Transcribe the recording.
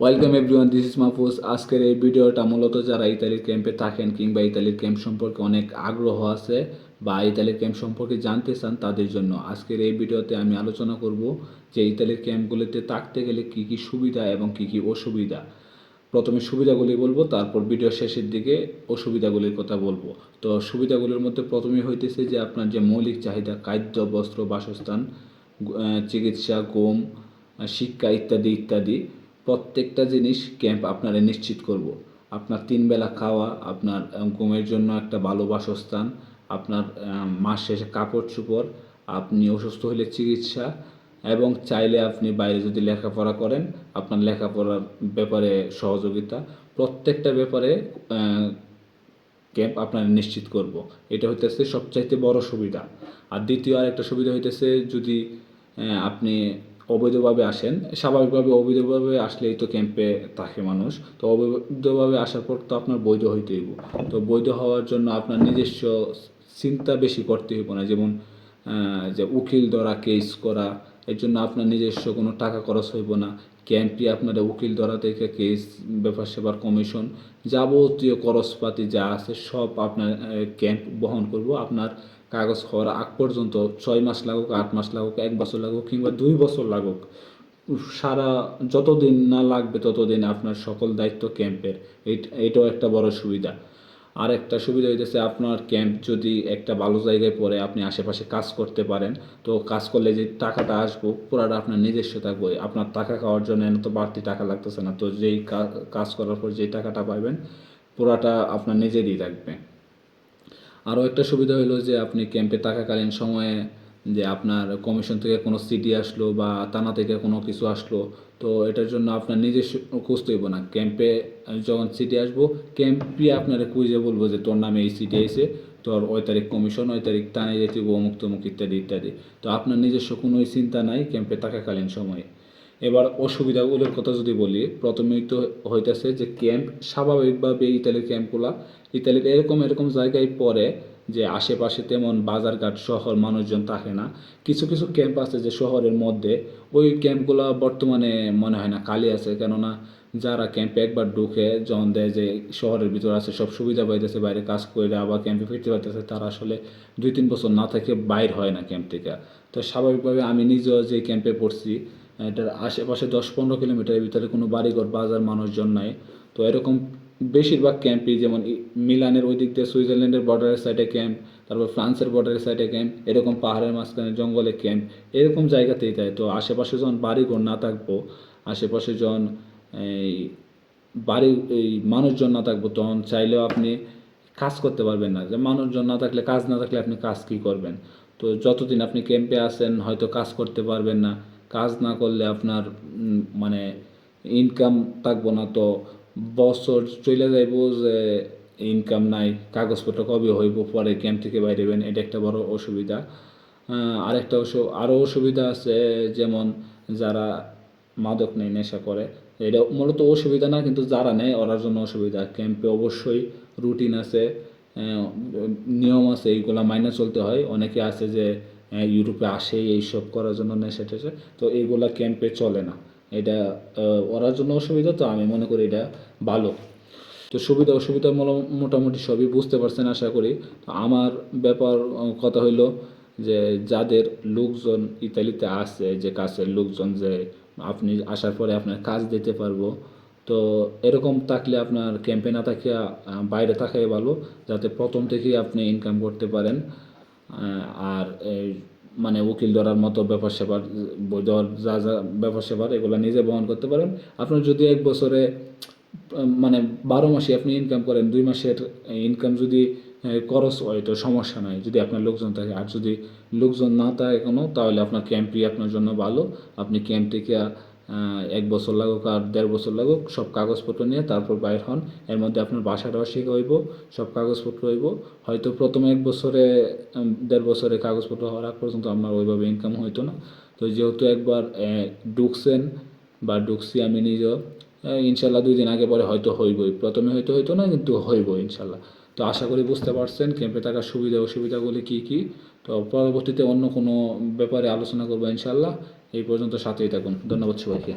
Welcome everyone this is Mahfuz আজকের এই ভিডিওটা মূলত যারা ইতালির ক্যাম্পে থাকেন কিংবা ইতালির ক্যাম্প সম্পর্কে অনেক আগ্রহ আছে বা ইতালির ক্যাম্প সম্পর্কে জানতে চান তাদের জন্য আজকের এই ভিডিওতে আমি আলোচনা করব যে ইতালির ক্যাম্পগুলিতে থাকতে গেলে কী কী সুবিধা এবং কী কী অসুবিধা। প্রথমে সুবিধাগুলি বলব তারপর ভিডিও শেষের দিকে অসুবিধাগুলির কথা বলব। তো সুবিধাগুলির মধ্যে প্রথমে হইতেছে যে আপনার যে মৌলিক চাহিদা খাদ্য বস্ত্র বাসস্থান চিকিৎসা আহ, শিক্ষা ইত্যাদি ইত্যাদি। প্রত্যেকটা জিনিস ক্যাম্প আপনারা নিশ্চিত করব। আপনার তিন বেলা খাওয়া, আপনার ঘুমের জন্য একটা ভালো বাসস্থান, আপনার মাস শেষে কাপড় চোপড়, আপনি অসুস্থ হলে চিকিৎসা এবং চাইলে আপনি বাইরে যদি লেখাপড়া করেন, আপনার লেখাপড়ার ব্যাপারে সহযোগিতা। প্রত্যেকটা ব্যাপারে ক্যাম্প আপনারা নিশ্চিত করব। এটা হইতেছে সবচাইতে বড় সুবিধা। আর দ্বিতীয় আরেকটা সুবিধা হইতেছে যদি আপনি অবৈধভাবে আসেন। স্বাভাবিকভাবে অবৈধভাবে আসলেই তো ক্যাম্পে থাকে মানুষ। তো অবৈধভাবে আসার পর তো আপনার বৈধ হইতে হইব। তো বৈধ হওয়ার জন্য আপনার নিজস্ব চিন্তা বেশি করতে হইব না। যেমন যে উকিল ধরা কেস করা, এর জন্য আপনার নিজস্ব কোনো টাকা খরচ হইব না। ক্যাম্পে আপনার উকিল ধরা থেকে কেস ব্যাপার সেবার কমিশন যাবতীয় খরচপাতি যা আছে সব আপনার ক্যাম্প বহন করব। আপনার কাগজ হওয়ার আগ পর্যন্ত ছয় মাস লাগুক আট মাস লাগুক, এক বছর লাগুক কিংবা দুই বছর লাগুক সারা যতদিন না লাগবে ততদিন আপনার সকল দায়িত্ব ক্যাম্পের। এইটাও একটা বড় সুবিধা। আর একটা সুবিধা হইতেছে আপনার ক্যাম্প যদি একটা ভালো জায়গায় পড়ে, আপনি আশেপাশে কাজ করতে পারেন, তো কাজ করলে যে টাকাটা আসব, পুরাটা আপনার নিজস্ব থাকবে। আপনার টাকা খাওয়ার জন্য তো বাড়তি টাকা লাগতেছে না, তো যেই কাজ করার পর যেই টাকাটা পাবেন পুরাটা আপনার নিজেরই থাকবে। আরও একটা সুবিধা হলো যে আপনি ক্যাম্পে থাকাকালীন সময়ে যে আপনার কমিশন থেকে কোনো সিটি আসলো বা থানা থেকে কোনো কিছু আসলো, তো এটার জন্য আপনার নিজস্ব খুঁজতে হইব না। ক্যাম্পে যখন সিটি আসব, ক্যাম্পে আপনার খুঁজে বলব যে তোর নামে এই সিটি এসে তোর ওই তারিখ কমিশন ওই তারিখ টানে যেতে অমুক তমুক ইত্যাদি ইত্যাদি। তো আপনার নিজস্ব কোনো চিন্তা নাই ক্যাম্পে থাকাকালীন সময়ে। এবার অসুবিধাগুলোর কথা যদি বলি প্রথমেই তো হইতেছে যে ক্যাম্প স্বাভাবিকভাবে ইতালির ক্যাম্পগুলা ইতালির এরকম এরকম জায়গায় পড়ে যে আশেপাশে তেমন বাজারঘাট, শহর, মানুষজন থাকে না। কিছু কিছু ক্যাম্প আছে যে শহরের মধ্যে, ওই ক্যাম্পগুলো বর্তমানে মনে হয় না খালি আছে, কেননা যারা ক্যাম্পে একবার ঢুকে যখন দেয় যে শহরের ভিতর আছে, সব সুবিধা পাইতেছে, বাইরে কাজ করে আবার ক্যাম্পে ফিরতে পারতেছে তারা আসলে দুই, তিন বছর না থেকে বাইর হয় না ক্যাম্প থেকে। তো স্বাভাবিকভাবে আমি নিজেও যে ক্যাম্পে পড়ছি এটার আশেপাশে দশ পনেরো কিলোমিটারের ভিতরে কোনো বাড়িঘর, বাজার, মানুষজন নাই। তো এরকম বেশিরভাগ ক্যাম্পই যেমন মিলানের ওই দিক দিয়ে সুইজারল্যান্ডের বর্ডারের সাইডে ক্যাম্প, তারপর ফ্রান্সের বর্ডারের সাইডে ক্যাম্প, এরকম পাহাড়ের মাঝখানে জঙ্গলে ক্যাম্প, এরকম জায়গাতেই তাই তো আশেপাশে যখন বাড়িঘর না থাকব, আশেপাশে যখন এই বাড়ি, এই মানুষজন না থাকব, তখন চাইলেও আপনি কাজ করতে পারবেন না। যে মানুষজন না থাকলে, কাজ না থাকলে আপনি কাজ কী করবেন? তো যতদিন আপনি ক্যাম্পে আসেন হয়তো কাজ করতে পারবেন না। কাজ না করলে আপনার মানে ইনকাম থাকব না। তো বছর চলে যাইব যে ইনকাম নাই, কাগজপত্র কবে হইব, পরে ক্যাম্প থেকে বাইরে হবেন এটা একটা বড় অসুবিধা। আরেকটা আরও অসুবিধা আছে, যেমন যারা মাদক নেই নেশা করে, এটা মূলত অসুবিধা না, কিন্তু যারা নেয়, ওরার জন্য অসুবিধা। ক্যাম্পে অবশ্যই রুটিন আছে নিয়ম আছে, এইগুলা মাইনে চলতে হয়। অনেকে আছে যে ইউরোপে আসে, এইসব করার জন্য নেশা টেশা, তো এইগুলা ক্যাম্পে চলে না। এটা ওরার জন্য অসুবিধা, তো আমি মনে করি এটা ভালো। তো সুবিধা, অসুবিধা মোটামুটি সবই বুঝতে পারছেন আশা করি। তো আমার ব্যাপার কথা হইল যে যাদের লোকজন ইতালিতে আছে, যে কাছের লোকজন যে আপনি আসার পরে আপনার কাজ দিতে পারব, তো এরকম থাকলে আপনার ক্যাম্পে না থাকিয়া বাইরে থাকাই ভালো, যাতে প্রথম থেকেই আপনি ইনকাম করতে পারেন। আর মানে উকিল ধরার মতো ব্যাপার সেবার দেওয়ার যা যা ব্যাপার সেবার, এগুলো নিজে বহন করতে পারেন। আপনার যদি এক বছরে মানে বারো মাসে আপনি ইনকাম করেন, দুই মাসের ইনকাম যদি খরচ হয় তো সমস্যা নাই। যদি আপনার লোকজন থাকে, আর যদি লোকজন না থাকে কোনো, তাহলে আপনার ক্যাম্পই আপনার জন্য ভালো। আপনি ক্যাম্প থেকে এক বছর লাগুক আর দেড় বছর লাগুক, সব কাগজপত্র নিয়ে তারপর বাইর হন। এর মধ্যে আপনার বাসাটাও শেখা হইব, সব কাগজপত্র হইব। হয়তো প্রথম এক বছরে দেড় বছরে কাগজপত্র হওয়ার আগ পর্যন্ত আপনার ওইভাবে ইনকাম হইতো না। তো যেহেতু একবার ঢুকছেন বা ঢুকছি আমি নিজেও ইনশাল্লাহ দুই দিন আগে পরে হয়তো হইবই। প্রথমে হয়তো হইতো না, কিন্তু হইব ইনশাল্লাহ। তো আশা করি বুঝতে পারছেন ক্যাম্পে থাকার সুবিধা অসুবিধাগুলি কী কী। তো পরবর্তীতে অন্য কোনো ব্যাপারে আলোচনা করব ইনশাল্লাহ। এই পর্যন্ত সাথেই থাকুন। ধন্যবাদ সবাইকে।